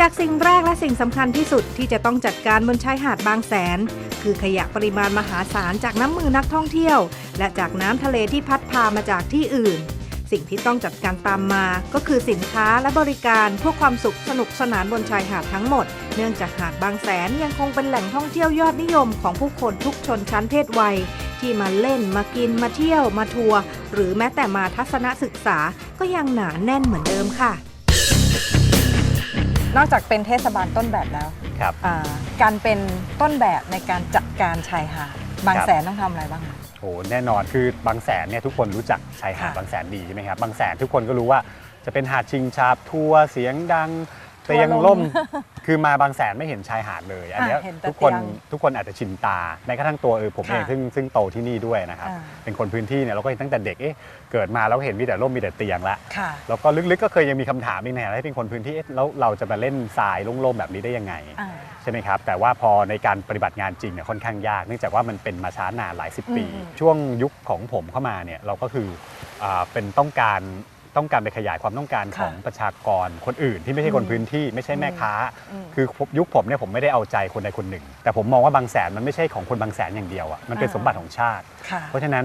จากสิ่งแรกและสิ่งสำคัญที่สุดที่จะต้องจัดการบนชายหาดบางแสน คือขยะปริมาณมหาศาลจากน้ำมือนักท่องเที่ยว และจากน้ำทะเลที่พัดพามาจากที่อื่น สิ่งที่ต้องจัดการตามมา ก็คือสินค้าและบริการเพื่อความสุขสนุกสนานบนชายหาดทั้งหมด เนื่องจากหาดบางแสนยังคงเป็นแหล่งท่องเที่ยวยอดนิยมของผู้คนทุกชนชั้นเพศวัยที่มาเล่นมากินมาเที่ยวมาทัวร์หรือแม้แต่มาทัศนศึกษาก็ยังหนาแน่นเหมือนเดิมค่ะ นอกจากเป็นเทศบาลต้นแบบแล้วครับ อ่าการเป็นต้นแบบในการจัดการชายหาดบางครับ แสนต้องทำอะไรบ้างคะโอ้แน่นอนคือบางแสนเนี่ยทุกคนรู้จักชายหาดค่ะบางแสนดีใช่ไหมครับบางแสนทุกคนก็รู้ว่าจะเป็นหาดชิงชาบทัวร์เสียงดัง ทัวร์เตียงลมล่ม คือมาบางแสนไม่เห็นชายหาดเลย อันเนี้ยอะเห็นแต่ทุกคนเตียงทุกคนอาจจะชินตาแม้กระทั่งตัวเออผมค่ะเองซึ่งซึ่งโตที่นี่ด้วยนะครับ อ่า เป็นคนพื้นที่เนี่ยเราก็เห็นตั้งแต่เด็ก เอ๊ะ เกิดมาแล้วเห็นมีแต่ร่มมีแต่เตียงละ ค่ะ แล้วก็ลึกๆก็เคยยังมีคำถามอีกแน่ให้เป็นคนพื้นที่เอ๊ะแล้วเราจะมาเล่นทรายโล่งๆแบบนี้ได้ยังไง อ่า ใช่ไหมครับ แต่ว่าพอในการปฏิบัติงานจริงเนี่ยค่อนข้างยาก เนื่องจากว่ามันเป็นมาช้านานหลายสิบปี อืมช่วงยุคของผมเข้ามาเนี่ยเราก็คืออาเป็นต้องการ ต้องการไปขยายความต้องการของประชากรคนอื่น ที่ไม่ใช่คนพื้นที่ไม่ใช่แม่ค้าอืมคือยุคผมเนี่ยผมไม่ได้เอาใจคนใดคนหนึ่ง แต่ผมมองว่าบางแสนมันไม่ใช่ของคนบางแสนอย่างเดียวอะมันเป็นอ่าสมบัติของชาติค่ะเพราะฉะนั้น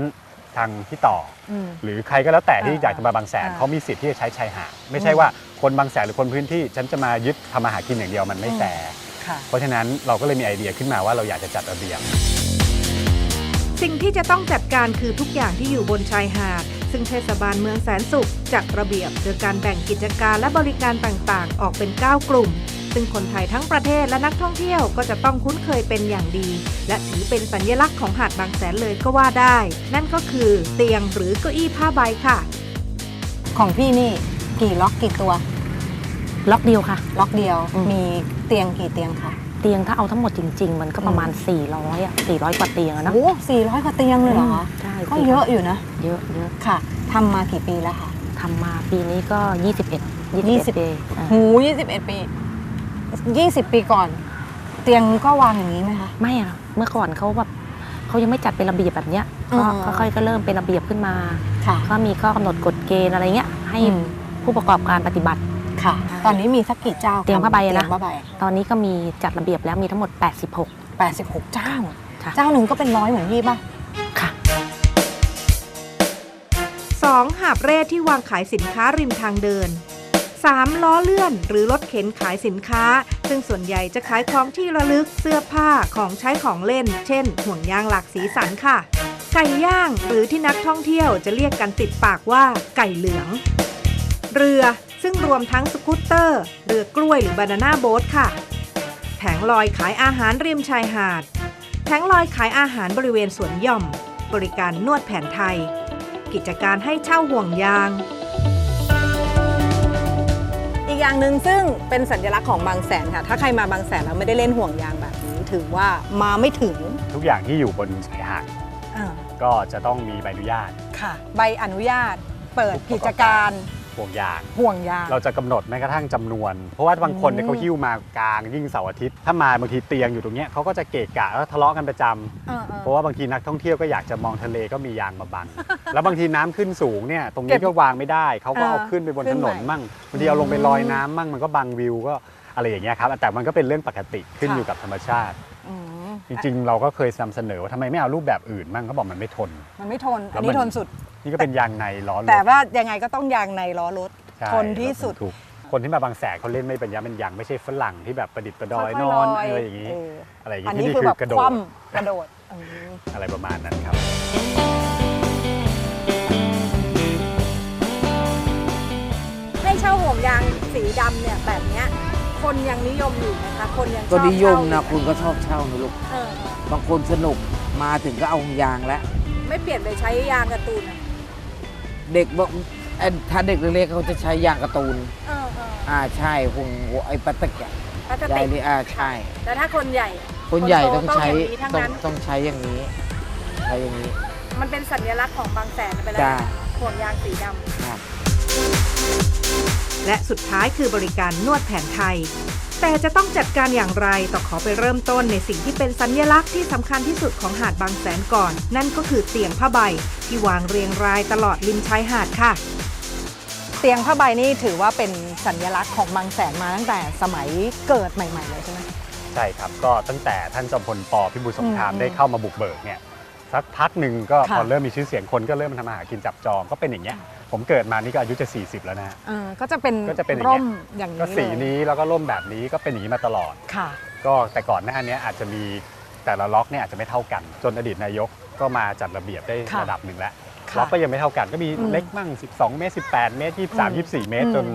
ทางที่ต่ออืมหรือใครก็แล้วแต่ที่อ่าอยากจะมาบางแสนอ่าเขามีสิทธิ์ที่จะใช้ชายหาดไม่ใช่อืมว่าคนบางแสนหรือคนพื้นที่ฉันจะมายึดทำมาหากินอย่างเดียวมันไม่แฟร์ค่ะเพราะฉะนั้นเราก็เลยมีไอเดียขึ้นมาว่าเราอยากจะจัดระเบียบสิ่งที่จะต้องจัดการคือทุกอย่างที่อยู่บนชายหาด ซึ่งเทศบาลเมืองแสนสุขจัดระเบียบโดยการแบ่งกิจการและบริการต่างๆ ออกเป็น 9 กลุ่ม ซึ่งคนไทยทั้งประเทศและนักท่องเที่ยวก็จะต้องคุ้นเคยเป็นอย่างดี และถือเป็นสัญลักษณ์ของหาดบางแสนเลยก็ว่าได้ นั่นก็คือเตียงหรือเก้าอี้ผ้าใบค่ะ ของพี่นี่กี่ล็อกกี่ตัว ล็อกเดียวค่ะ ล็อกเดียวอืม มีเตียงกี่เตียงคะ เตียงถ้าเอาทั้งหมดจริง ๆ มันก็ประมาณ 400อะ400 กว่าเตียงอะนะโอ้สี่ร้อยกว่าเตียงเลยเหรอคะใช่ก็เยอะอยู่นะ เยอะเยอะค่ะทำมากี่ปีแล้วคะทำมาปีนี้ก็ 21ยี่21สิบปีอะหูยี่สิบเอ็ดปียี่สิบปีก่อน เตียงก็วางอย่างนี้ไหมคะ ไม่อะเมื่อก่อนเขาแบบเขายังไม่จัดเป็นระเบียบแบบเนี้ยอืก็มค่อยๆก็เริ่มเป็นระเบียบขึ้นมา ค่ะ ก็มีข้อกำหนดกฎเกณฑ์อะไรเงี้ยให้อืม ผู้ประกอบการปฏิบัติ ค่ะ ตอนนี้มีสักกี่เจ้าเตียงผ้าใบอะนะ เตียงผ้าใบตอนนี้ก็มีจัดระเบียบแล้วมีทั้งหมด 86แปดสิบหกเจ้า ค่ะ เจ้าหนึ่งก็เป็นร้อยเหมือนพี่ป่ะ ค่ะ 2. หาบเร่ที่วางขายสินค้าริมทางเดิน 3. ล้อเลื่อนหรือรถเข็นขายสินค้า ซึ่งส่วนใหญ่จะขายของที่ระลึกเสื้อผ้าของใช้ของเล่น เช่น ห่วงยางหลากสีสันค่ะ ไก่ย่างหรือที่นักท่องเที่ยวจะเรียกกันติดปากว่าไก่เหลือง เรือ ซึ่งรวมทั้งสกูตเตอร์ เรือกล้วยหรือบานาน่าโบ๊ทค่ะ แผงลอยขายอาหารริมชายหาด แผงลอยขายอาหารบริเวณสวนหย่อม บริการนวดแผนไทย กิจการให้เช่าห่วงยาง อีกอย่างหนึ่งซึ่งเป็นสัญลักษณ์ของบางแสนค่ะ ถ้าใครมาบางแสนแล้วไม่ได้เล่นห่วงยางแบบนี้ถือว่ามาไม่ถึงทุกอย่างที่อยู่บนชายหาดอ่าก็จะต้องมีใบอนุญาต ค่ะ ใบอนุญาตเปิดกิจการ ห่วงยาง ห่วงยาง เราจะกำหนดแม้กระทั่งจำนวน เพราะว่าบางคนเนี่ยอืมเขาหิ้วมากลางยิ่งเสาร์อาทิตย์ ถ้ามาบางทีเตียงอยู่ตรงเนี้ยเขาก็จะเกะกะแล้วทะเลาะกันประจำอ่าๆเพราะว่าบางทีนักท่องเที่ยวก็อยากจะมองทะเลก็มียางมาบัง แล้วบางทีน้ำขึ้นสูงเนี่ยตรงเก็นี้บก็วางไม่ได้เขาก็เอาอ่าขึ้นไปบนขึ้ถนนใหม่นมั่งบางทีเอาลงไปลอยน้ำมั่งมันก็บังวิวก็อะไรอย่างเงี้ยครับแต่มันก็เป็นเรื่องปกติขึ้นค่ะ อยู่กับธรรมชาติ อืมจริง ๆ เราก็เคยนำเสนอว่าทำไมไม่เอารูปแบบอื่นมั่งเขาบอกมันไม่ทน มันไม่ทนแล้อันวมันนี้ทนสุด นี่ก็เป็นยางในล้อรถแต่ว่ายังไงก็ต้องยางในล้อรถใช่ทนที่สุดรถบรรทุกคนที่มาบางแสนเขาเล่นไม่เป็นยางเป็นยางไม่ใช่ฝรั่งที่แบบประดิษฐ์ประดอยค่นๆอนลอะไรอย่างนี้ เอออะไรอย่างอันนี้นี้ที่คือนี่แบบคือกระโดคดว่ำกระโดดอืมอะไรประมาณนั้นครับให้เช่าห่วงยางสีดำเนี่ยแบบเนี้ยคนยังนิยมอยู่นะคะ คนยังชอบก็นิยมนะเช่าคุณก็ชอบเช่านะลูกเออบางคนสนุกมาถึงก็เอายางแล้วไม่เปลี่ยนไปใช้ยางการ์ตูนอะ เด็กบอกเอ้ยถ้าเด็กเล็กๆเขาจะใช้ยางการ์ตูน เออเอออ่าใช่หงไอ้ปลาตะกะพลาสใหญ่ติกนี่อ่าใช่ แต่ถ้าคนใหญ่ คนใหญ่คนโตต้องใช้ต้องอย่างนี้ทั้งต้องนั้นต้องใช้อย่างนี้ใช้อย่างนี้ มันเป็นสัญลักษณ์ของบางแสนไปแล้วจ้า ห่วงยางสีดำครับและสุดท้ายคือบริการนวดแผนไทย แต่จะต้องจัดการอย่างไรต้องขอไปเริ่มต้นในสิ่งที่เป็นสัญญลักษณ์ที่สำคัญที่สุดของหาดบางแสนก่อน นั่นก็คือเตียงผ้าใบ ที่วางเรียงรายตลอดริมชายหาดค่ะตตียงผ้าใบนี่ถือว่าเป็นสัญลักษณ์ของบางแสนมาตั้งแต่สมัยเกิดใหม่ ๆ เลยใช่ไหมใช่ครับ ก็ตั้งแต่ท่านจอมพลปพิบูลสงครามอืมได้เข้ามาบุกเบิกเนี่ยสักพักหนึ่งก็ค่ะพอเริ่มมีชื่อเสียงคนก็เริ่มมาทำอาหารกินจับจองก็เป็นอย่างเงี้ย ผมเกิดมานี่ก็อายุจะ 40 แล้วนะฮะเออก็จะเป็นก็จะเป็นอย่างเงี้ยร่มอย่างนี้ก็สีเลยนี้แล้วก็ร่มแบบนี้ก็เป็นอย่างนี้มาตลอด ค่ะ ก็แต่ก่อนหน้านี้อาจจะมีแต่ละล็อกเนี่ยอาจจะไม่เท่ากัน จนอดีตนายกก็มาจัดระเบียบได้ค่ะระดับหนึ่งแล้วค่ะล็อกก็ยังไม่เท่ากันก็มีอืมเล็กมั่ง 12 เมตร 18 เมตร 23 24 เมตร อืมจน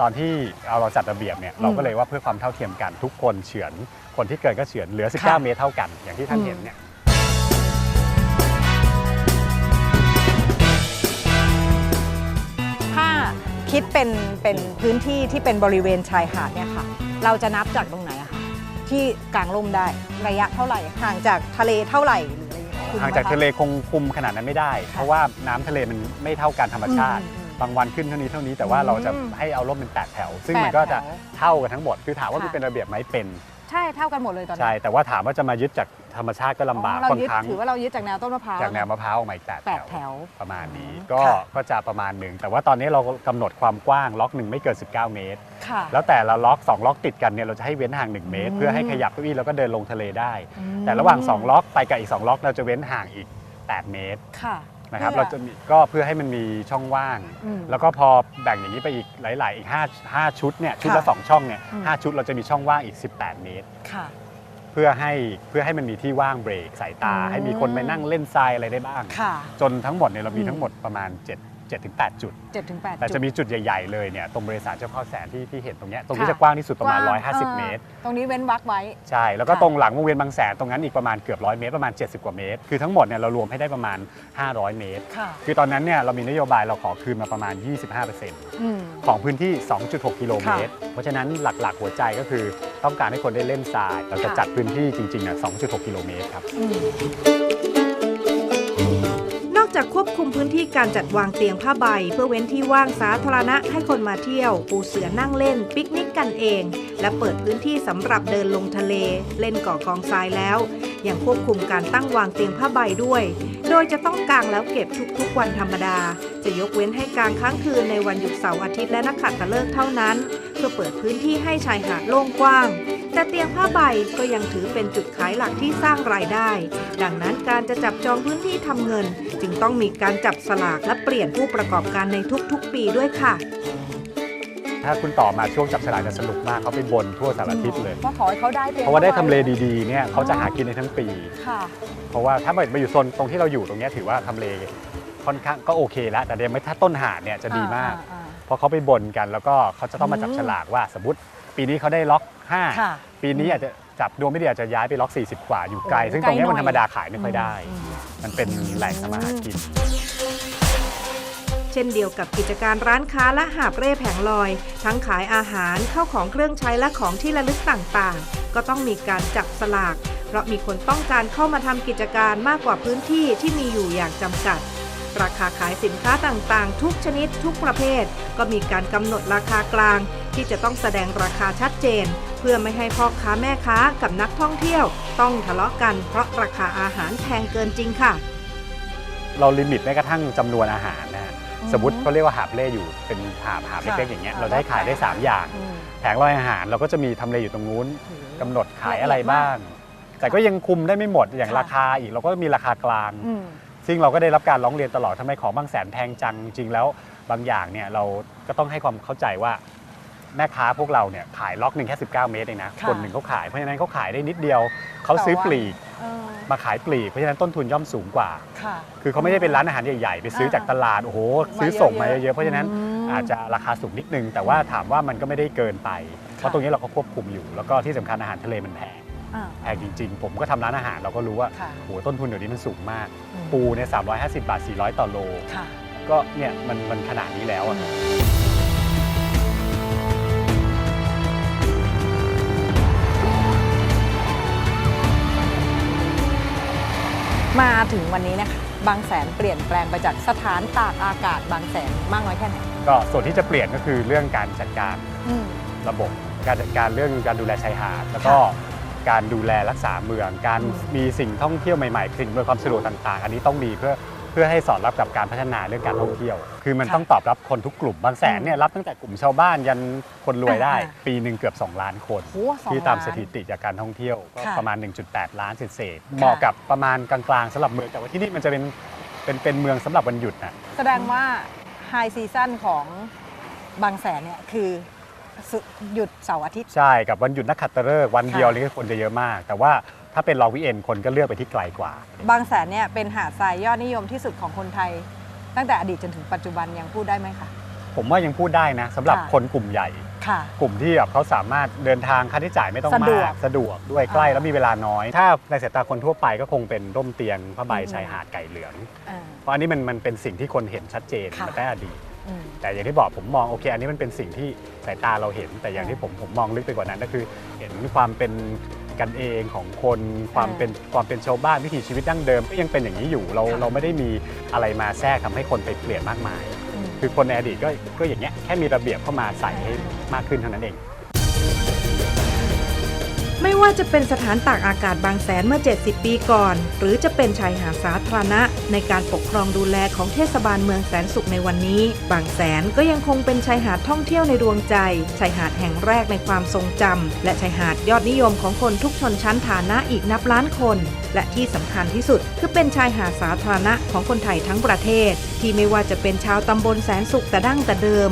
ตอนที่เอาเราจัดระเบียบเนี่ยอืมเราก็เลยว่าเพื่อความเท่าเทียมกันทุกคนเฉือนคนที่เกิดก็เฉือนเหลือ ค่ะ19 เมตรเท่ากัน อย่างที่ท่านอืม เห็นเนี่ย คิดเป็นเป็นพื้นที่ที่เป็นบริเวณชายหาดเนี่ยค่ะ เราจะนับจากตรงไหนอะคะที่กลางร่มได้ระยะเท่าไหร่ห่างจากทะเลเท่าไหร่หรืออะไรอย่างเงี้ยคุณห่างจากไหมคทะเลคงคุมขนาดนั้นไม่ได้ เพราะว่าน้ำทะเลมันไม่เท่ากันธรรมชาติ อืมอืมบางวันขึ้นเท่านี้เท่านี้แต่ว่าเราจะอืมให้เอาร่มเป็นแปดแถว ซึ่งแปดมันก็จะแถวเท่ากันทั้งหมด คือถามว่าค่ะ มันเป็นระเบียบไหมเป็น ใช่เท่ากันหมดเลยตอนนี้ ใช่ แต่ว่าถามว่าจะมายึดจาก ธรรมชาติก็ลำบากอ๋อเราบางยึดครั้งถือว่าเรายึดจากแนวต้นมะพร้าว จากแนวมะพร้าวออกมาอีกแปดแปแถดวแถว ประมาณนี้อืมก็ค่ะ ก็จะประมาณหนึ่งแต่ว่าตอนนี้เรากำหนดความกว้างล็อกหนึ่งไม่เกิน 19 เมตร ค่ะ แล้วแต่ละล็อก 2 ล็อกติดกันเนี่ยเราจะให้เว้นห่าง 1 เมตร อืม เพื่อให้ขยับเก้าอี้แล้วก็เดินลงทะเลได้ อืมแต่ระหว่าง 2 ล็อกไปกับอีก 2 ล็อกเราจะเว้นห่างอีก 8 เมตรค่ะนะครับพื่อเราจะมีก็เพื่อให้มันมีช่องว่าง อืม แล้วก็พอแบ่งอย่างนี้ไปอีกหลาย ๆ อีก5 5ชุดเนี่ยชุดละค่ะ2ช่องเนี่ยอืม ห้าชุดเราจะมีช่องว่างอีก 18 เมตร ค่ะ เพื่อให้เพื่อให้มันมีที่ว่างเบรกสายตาอืมให้มีคนไปนั่งเล่นทรายอะไรได้บ้าง ค่ะ จนทั้งหมดเนี่ยเรามีอืมทั้งหมดประมาณ7 7ถึง8จุดเจ็ดถึงแปดแต่จุจะดมีจุดใหญ่ ๆเลยเนี่ยตรงบริษัทเจ้าพ่อแสนที่ที่เห็นตรงเนี้ยตรงนี้ค่ะจะกว้างที่สุดประมาณกว้าง150 เมตร ตรงนี้เว้นวักไว้ ใช่ แล้วก็ค่ะตรงหลังวงเวียนบางแสนตรงนั้นอีกประมาณเกือบร้อยเมตรประมาณ 70 กว่าเมตร คือทั้งหมดเนี่ยเรารวมให้ได้ประมาณ 500 เมตร ค่ะคือตอนนั้นเนี่ยเรามีนโยบายเราขอคืนมาประมาณ 25%อืม ของพื้นที่ 2.6 กิโลเมตร เพราะฉะนั้นหลักๆ หัวใจก็คือ ต้องการให้คนได้เล่นทรายเราจะจัดพื้นที่จริงๆอะ2.6 กิโลเมตรครับ นอกจากควบคุมพื้นที่การจัดวางเตียงผ้าใบ เพื่อเว้นที่ว่างสาธารณะให้คนมาเที่ยว ปูเสือนั่งเล่น ปิกนิกกันเอง และเปิดพื้นที่สำหรับเดินลงทะเล เล่นก่อกองทรายแล้ว ยังควบคุมการตั้งวางเตียงผ้าใบด้วย โดยจะต้องกางแล้วเก็บทุกๆวันธรรมดา จะยกเว้นให้กางค้างคืนในวันหยุดเสาร์อาทิตย์และนักขัตฤกษ์เท่านั้น เพื่อเปิดพื้นที่ให้ชายหาดโล่งกว้าง แต่เตียงผ้าใบก็ยังถือเป็นจุดขายหลักที่สร้างรายได้ ดังนั้นการจะจับจองพื้นที่ทำเงิน จึงต้องมีการจับสลากและเปลี่ยนผู้ประกอบการในทุกๆปีด้วยค่ะ ถ้าคุณต่อมาช่วงจับฉลากจะสนุกมากเขาไปบนทั่วสารทิศเลยก็ขอให้เขาได้ตียงเพราะว่าได้ทำเลผ้าใบดีๆเนี่ยเขาจะหากินในทั้งปี ค่ะ เพราะว่าถ้ามาอยู่โซนตรงที่เราอยู่ตรงเนี้ยถือว่าทำเลค่อนข้างก็โอเคแล้ว แต่เดี๋ยวไม่ถ้าต้นหาดเนี่ยจะดีมาก อ่เพราะเขาไปบนกันแล้วก็เขาจะต้องมาจับฉลากว่าสมมติปีนี้เขาได้ล็อก ค่ะ 5 ปีนี้อาจจะจับดวงไม่ดีอาจจะย้ายไปล็อก 40 กว่าอยู่ไกลโอ้ซึ่งตรงเนี้ยไกลหน่มัอยนธรรมดาขายไม่ค่อยได้อืมมันเป็นแหล่งทำมาหากิน เช่นเดียวกับกิจการร้านค้าและหาบเร่แผงลอย ทั้งขายอาหารเข้าของเครื่องใช้และของที่ระลึกต่างๆ ก็ต้องมีการจับสลาก เพราะมีคนต้องการเข้ามาทำกิจการมากกว่าพื้นที่ที่มีอยู่อย่างจำกัด ราคาขายสินค้าต่างๆ ทุกชนิดทุกประเภท ก็มีการกำหนดราคากลาง ที่จะต้องแสดงราคาชัดเจน เพื่อไม่ให้พ่อค้าแม่ค้ากับนักท่องเที่ยว ต้องทะเลาะกัน เพราะราคาอาหารแพงเกินจริงค่ะ เราลิมิตแม้กระทั่งจำนวนอาหารนะฮะ สมมติเขาเรียกว่าหาบเล่อยู่เป็นหาบหาบค่ะเล็กๆอย่างเงี้ยอ่าเราได้ขายได้ 3 อย่างอืมแผงลอยอาหารเราก็จะมีทำเลอยู่ตรงนู้นกำหนดขายละเอียดอะไรบ้าง แต่ก็ยังคุมได้ไม่หมดอย่างค่ะราคาอีกเราก็มีราคากลางอืมซึ่งเราก็ได้รับการร้องเรียนตลอดทำไมของบางแสนแพงจังจริงๆแล้วบางอย่างเนี่ยเราก็ต้องให้ความเข้าใจว่า แม่ค้าพวกเราเนี่ยขายล็อกหนึ่งแค่ 19 เมตรเองนะค่ะ คนหนึ่งเขาขายเพราะฉะนั้นเขาขายได้นิดเดียวเขาซื้อต่อวันปลีกเออมาขายปลีกเพราะฉะนั้นต้นทุนย่อมสูงกว่า ค่ะ คือเขาไม่ได้เป็นร้านอาหารใหญ่ๆ ไปซื้อจากตลาดโอ้โหซื้อส่งมาเยอะๆเพราะฉะนั้นอืมอาจจะราคาสูงนิดนึง แต่ว่าถามว่ามันก็ไม่ได้เกินไป เพราะตรงนี้เราก็ควบคุมอยู่ แล้วก็ที่สำคัญอาหารทะเลมันแพงอ่า แพงจริง ๆ ผมก็ทำร้านอาหารเราก็รู้ว่าค่ะ โอ้โหต้นทุนเดี๋ยวนี้มันสูงมากอืมปูเนี่ย350 บาท 400 ต่อโล ค่ะ ก็เนี่ยมันมันขนาดนี้แล้วอะ มาถึงวันนี้นะคะ บางแสนเปลี่ยนแปลงไปจากสถานตากอากาศบางแสนมากน้อยแค่ไหนก็ส่วนที่จะเปลี่ยนก็คือเรื่องการจัดการอืม ระบบการจัดการเรื่องการดูแลชายหาดแล้วก็การดูแลรักษาเมือง การอืมมีสิ่งท่องเที่ยวใหม่ๆสิ่งอำนวยความสะดวกต่างๆ อันนี้ต้องมีเพื่อ เพื่อให้สอดรับกับการพัฒนาเรื่องการท่องเที่ยว คือมันค่ะต้องตอบรับคนทุกกลุ่มบางแสนเนี่ยรับตั้งแต่กลุ่มชาวบ้านยันคนรวยได้อ่าปีหนึ่งเกือบ 2 ล้านคน โอ้สองที่ตามล้น สถิติจากการท่องเที่ยวก็ค่ะประมาณ 1.8 ล้านเศษๆเหมาะกับประมาณกลางๆสำหรับเมืองแต่ว่าที่นี่มันจะเป็นเป็นเป็นเมืองสำหรับวันหยุดนะ แสดงว่าไฮซีซั่นของบางแสนเนี่ยคือสุหยุดเสาร์อาทิตย์ ใช่กับวันหยุดนักขัตฤกษ์วันเดียวค่ะนี่คนจะเยอะมาก แต่ว่า ถ้าเป็นลองวิเอนคนก็เลือกไปที่ไกลกว่า บางแสนเนี่ยเป็นหาดทรายยอดนิยมที่สุดของคนไทย ตั้งแต่อดีตจนถึงปัจจุบันยังพูดได้ไหมคะ ผมว่ายังพูดได้นะสำหรับค่ะ คนกลุ่มใหญ่ ค่ะ กลุ่มที่แบบเขาสามารถเดินทางค่าใช้จ่ายไม่ต้องสะดวมากกสะดวกด้วยใกล้อ่า แล้วมีเวลาน้อย ถ้าในสายตาคนทั่วไปก็คงเป็นร่มเตียงผ้าใบอืมชายหาดไก่เหลือง อ่า เพราะอันนี้มันมันเป็นสิ่งที่คนเห็นชัดเจนค่ะ มาแต่อดีต อืม แต่อย่างที่บอกผมมองโอเค อันนี้มันเป็นสิ่งที่สายตาเราเห็น แต่อย่างอ่าที่ผมผมมองลึกไปกว่านั้นก็คือ เห็นความเป็น กันเองของคนความอ่าเป็นความเป็นชาวบ้านวิถีชีวิตดั้งเดิมก็ยังเป็นอย่างนี้อยู่เราค่ะเราไม่ได้มีอะไรมาแทรกทำให้คนไปเปลี่ยนมากมายอืมคือคนในอดีตก็ก็อย่างเงี้ยแค่มีระเบียบเข้ามาใส่ให้มากขึ้นเท่านั้นเอง ไม่ว่าจะเป็นสถานตากอากาศบางแสนเมื่อ 70 ปีก่อน หรือจะเป็นชายหาดสาธารณะ ในการปกครองดูแลของเทศบาลเมืองแสนสุขในวันนี้ บางแสนก็ยังคงเป็นชายหาดท่องเที่ยวในดวงใจ ชายหาดแห่งแรกในความทรงจำและชายหาดยอดนิยมของคนทุกชนชั้นฐานะอีกนับล้านคน และที่สำคัญที่สุด คือเป็นชายหาดสาธารณะของคนไทยทั้งประเทศ ที่ไม่ว่าจะเป็นชาวตำบลแสนสุขแต่ดั้งแต่เดิม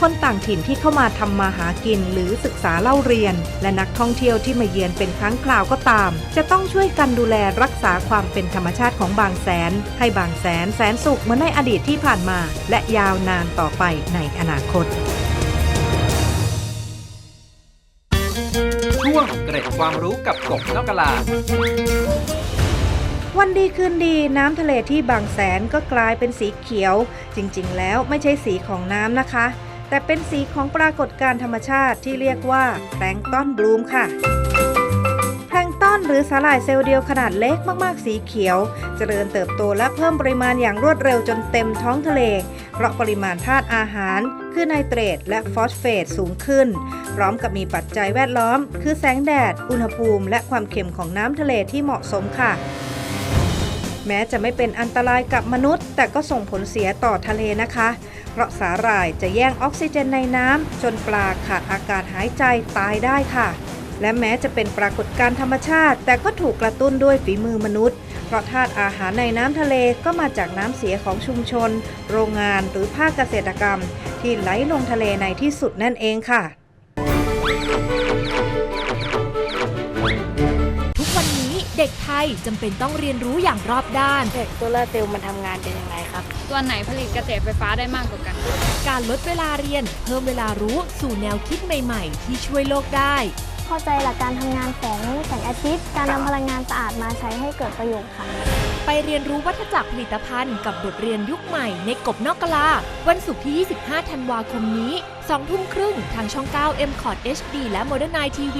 คนต่างถิ่นที่เข้ามาทำมาหากินหรือศึกษาเล่าเรียน และนักท่องเที่ยวที่มาเยือนเป็นครั้งคราวก็ตาม จะต้องช่วยกันดูแลรักษาความเป็นธรรมชาติของบางแสน ให้บางแสนแสนสุขเหมือนในอดีตที่ผ่านมา และยาวนานต่อไปในอนาคตช่วงเกร็ดความรู้กับกบนอกกะลาวันดีคืนดีน้ำทะเลที่บางแสนก็กลายเป็นสีเขียว จริงๆ แล้วไม่ใช่สีของน้ำนะคะ แต่เป็นสีของปรากฏการธรรมชาติที่เรียกว่าแพลงต้อนบลูมค่ะแพลงต้อนหรือสาหร่ายเซลล์เดียวขนาดเล็กมาก ๆ สีเขียว เจริญเติบโตและเพิ่มปริมาณอย่างรวดเร็วจนเต็มท้องทะเล เพราะปริมาณธาตุอาหาร คือไนเตรตและฟอสเฟตสูงขึ้น พร้อมกับมีปัจจัยแวดล้อม คือแสงแดด อุณหภูมิ และความเค็มของน้ำทะเลที่เหมาะสมค่ะแม้จะไม่เป็นอันตรายกับมนุษย์ แต่ก็ส่งผลเสียต่อทะเลนะคะ เพราะสาหร่ายจะแย่งออกซิเจนในน้ำจนปลาขาดอากาศหายใจตายได้ค่ะ และแม้จะเป็นปรากฏการณ์ธรรมชาติ แต่ก็ถูกกระตุ้นด้วยฝีมือมนุษย์ เพราะธาตุอาหารในน้ำทะเลก็มาจากน้ำเสียของชุมชน โรงงานหรือภาคเกษตรกรรม ที่ไหลลงทะเลในที่สุดนั่นเองค่ะ เด็กไทยจำเป็นต้องเรียนรู้อย่างรอบด้านแผงโซลาร์เซลล์มันทำงานเป็นยังไงครับ ตัวไหนผลิตกระแสไฟฟ้าได้มากกว่ากัน การลดเวลาเรียน เพิ่มเวลารู้สู่แนวคิดใหม่ๆ ที่ช่วยโลกได้เข้าใจหลักการทำงานของแสงอาทิตย์ การนำพลังงานสะอาดมาใช้ให้เกิดประโยชน์ค่ะ ไปเรียนรู้วัฏจักรผลิตภัณฑ์กับบทเรียนยุคใหม่ในกบนอกกะลา วันศุกร์ที่ 25 ธันวาคมนี้ 2 ทุ่มครึ่งทางช่อง 9 m c o t HD และ Modern Night TV